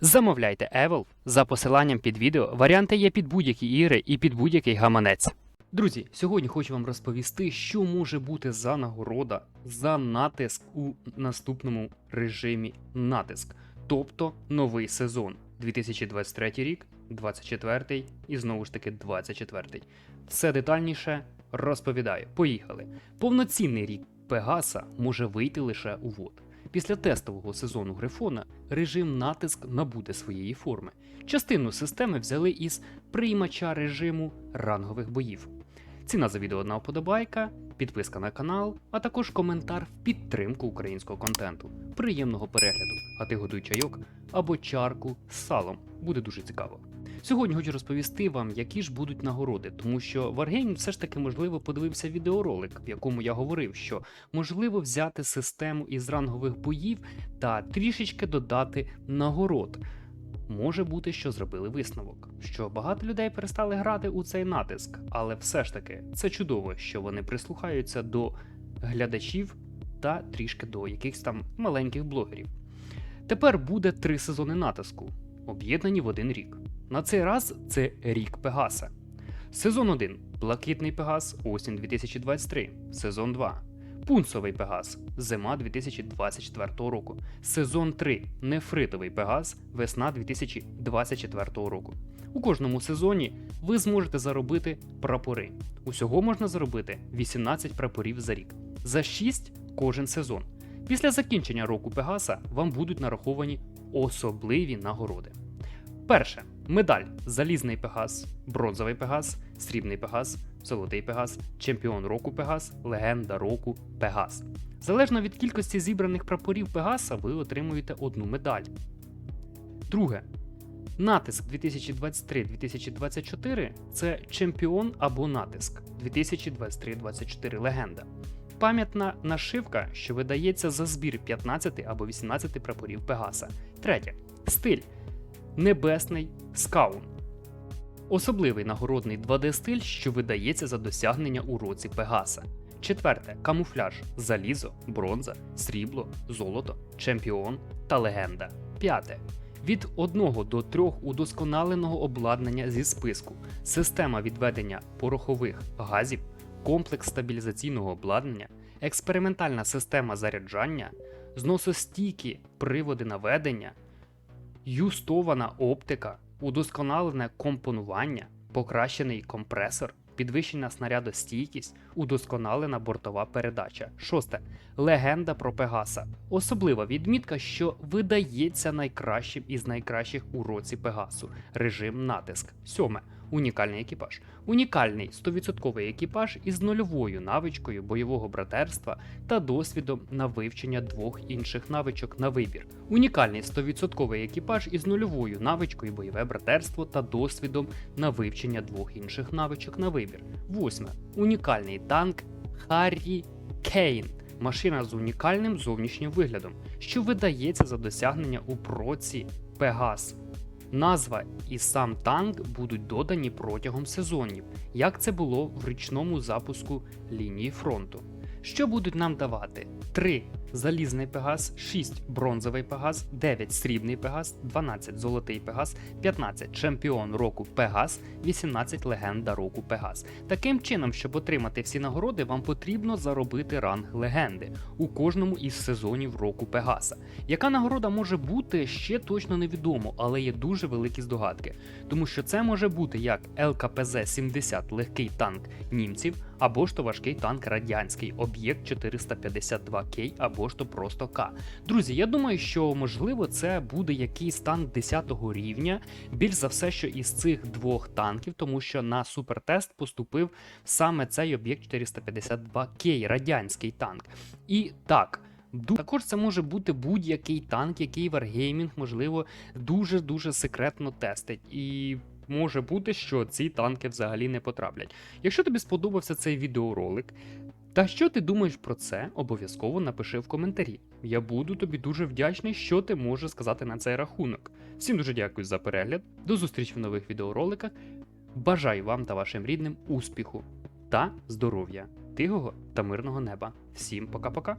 Замовляйте Evolve за посиланням під відео. Варіанти є під будь-які ігри і під будь-який гаманець. Друзі, сьогодні хочу вам розповісти, що може бути за нагорода за натиск у наступному режимі натиск, тобто новий сезон 2023 рік, 24 і знову ж таки 24. Все детальніше розповідаю. Поїхали. Повноцінний рік Пегаса може вийти лише у вод. Після тестового сезону Грифона режим натиск набуде своєї форми. Частину системи взяли із приймача режиму рангових боїв. Ціна за відео одна вподобайка, підписка на канал, а також коментар в підтримку українського контенту. Приємного перегляду, а ти готуй чайок або чарку з салом. Буде дуже цікаво. Сьогодні хочу розповісти вам, які ж будуть нагороди, тому що Wargame все ж таки можливо подивився відеоролик, в якому я говорив, що можливо взяти систему із рангових боїв та трішечки додати нагород. Може бути, що зробили висновок, що багато людей перестали грати у цей натиск, але все ж таки це чудово, що вони прислухаються до глядачів та трішки до якихось там маленьких блогерів. Тепер буде три сезони натиску, об'єднані в один рік. На цей раз це рік Пегаса. Сезон 1 Блакитний Пегас осінь 2023. Сезон 2 Пунцовий Пегас зима 2024 року. Сезон 3 Нефритовий Пегас весна 2024 року. У кожному сезоні ви зможете заробити прапори. Усього можна заробити 18 прапорів за рік. За 6 кожен сезон. Після закінчення року Пегаса вам будуть нараховані особливі нагороди. Перше медаль Залізний Пегас, бронзовий Пегас, срібний Пегас, золотий Пегас, чемпіон року Пегас, легенда року Пегас. Залежно від кількості зібраних прапорів Пегаса, ви отримуєте одну медаль. Друге. Натиск 2023-2024 це чемпіон або натиск 2023-24 легенда. Пам'ятна нашивка, що видається за збір 15 або 18 прапорів Пегаса. Третє. Стиль Небесний скаун. Особливий нагородний 2D-стиль, що видається за досягнення у році Пегаса. Четверте камуфляж залізо, бронза, срібло, золото, чемпіон та легенда. П'яте. Від 1 до 3 удосконаленого обладнання зі списку, система відведення порохових газів, комплекс стабілізаційного обладнання, експериментальна система заряджання, зносостійкі приводи наведення, юстована оптика, удосконалене компонування, покращений компресор, підвищена снарядостійкість, удосконалена бортова передача. Шосте. Легенда про Пегаса. Особлива відмітка, що видається найкращим із найкращих у році Пегасу. Режим натиск. Сьоме. Унікальний екіпаж. Унікальний 100% екіпаж із нульовою навичкою бойового братерства та досвідом на вивчення двох інших навичок на вибір. Унікальний 100% екіпаж із нульовою навичкою бойове братерство та досвідом на вивчення двох інших навичок на вибір. Восьме. Унікальний танк Харрі Кейн. Машина з унікальним зовнішнім виглядом, що видається за досягнення у проці Пегас. Назва і сам танк будуть додані протягом сезонів, як це було в річному запуску лінії фронту. Що будуть нам давати? 3 залізний пегас, 6 бронзовий пегас, 9 срібний пегас, 12 золотий пегас, 15 чемпіон року пегас, 18 легенда року пегас. Таким чином, щоб отримати всі нагороди, вам потрібно заробити ранг легенди у кожному із сезонів року Пегаса. Яка нагорода може бути, ще точно невідомо, але є дуже великі здогадки, тому що це може бути як ЛКПЗ-70 легкий танк німців, або ж то важкий танк радянський, об'єкт 452К, або ж то просто К. Друзі, я думаю, що можливо це буде якийсь танк 10 рівня, більш за все, що із цих двох танків, тому що на супертест поступив саме цей об'єкт 452К, радянський танк. І так. Також це може бути будь-який танк, який Wargaming, можливо, дуже-дуже секретно тестить. І може бути, що ці танки взагалі не потраплять. Якщо тобі сподобався цей відеоролик, та що ти думаєш про це, обов'язково напиши в коментарі. Я буду тобі дуже вдячний, що ти можеш сказати на цей рахунок. Всім дуже дякую за перегляд. До зустрічі в нових відеороликах. Бажаю вам та вашим рідним успіху та здоров'я, тихого та мирного неба. Всім пока-пока.